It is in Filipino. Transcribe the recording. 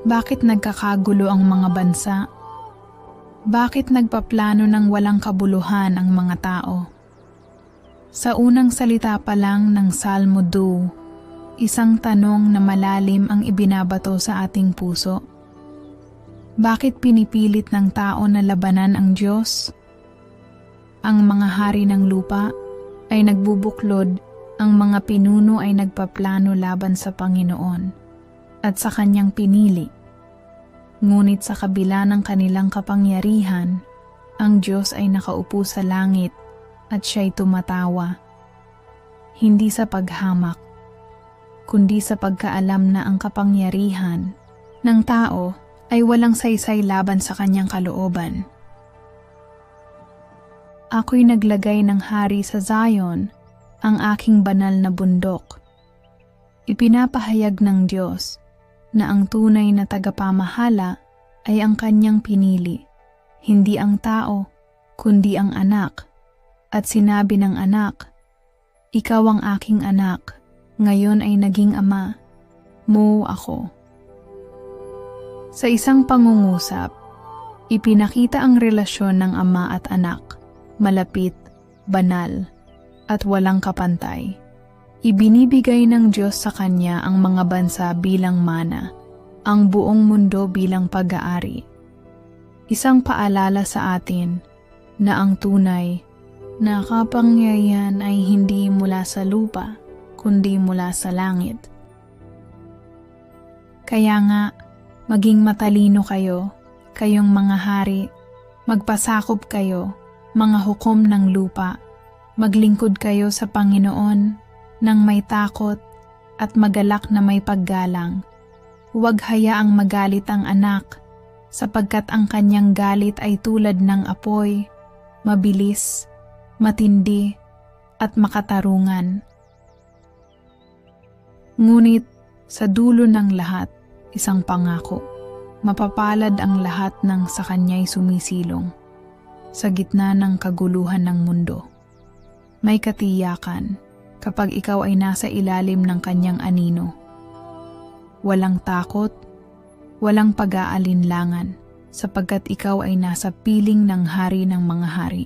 Bakit nagkakagulo ang mga bansa? Bakit nagpaplano ng walang kabuluhan ang mga tao? Sa unang salita pa lang ng Salmo 2, isang tanong na malalim ang ibinabato sa ating puso. Bakit pinipilit ng tao na labanan ang Diyos? Ang mga hari ng lupa ay nagbubuklod, ang mga pinuno ay nagpaplano laban sa Panginoon at sa kanyang pinili. Ngunit sa kabila ng kanilang kapangyarihan, ang Diyos ay nakaupo sa langit at siya'y tumatawa. Hindi sa paghamak, kundi sa pagkaalam na ang kapangyarihan ng tao ay walang saysay laban sa kanyang kalooban. Ako'y naglagay ng hari sa Zion, ang aking banal na bundok. Ipinapahayag ng Diyos na ang tunay na tagapamahala ay ang kanyang pinili, hindi ang tao, kundi ang anak. At sinabi ng anak, Ikaw ang aking anak, ngayon ay naging ama, mo ako. Sa isang pangungusap, ipinakita ang relasyon ng ama at anak, malapit, banal, at walang kapantay. Ibinibigay ng Diyos sa Kanya ang mga bansa bilang mana, ang buong mundo bilang pag-aari. Isang paalala sa atin na ang tunay na kapangyarihan ay hindi mula sa lupa, kundi mula sa langit. Kaya nga, maging matalino kayo, kayong mga hari, magpasakop kayo, mga hukom ng lupa, maglingkod kayo sa Panginoon ng may takot at magalak na may paggalang. Huwag hayaang magalit ang anak, sapagkat ang kanyang galit ay tulad ng apoy, mabilis, matindi, at makatarungan. Ngunit sa dulo ng lahat, isang pangako. Mapapalad ang lahat ng sa kanya'y sumisilong sa gitna ng kaguluhan ng mundo. May katiyakan kapag ikaw ay nasa ilalim ng kanyang anino. Walang takot, walang pag-aalinlangan, sapagkat ikaw ay nasa piling ng hari ng mga hari.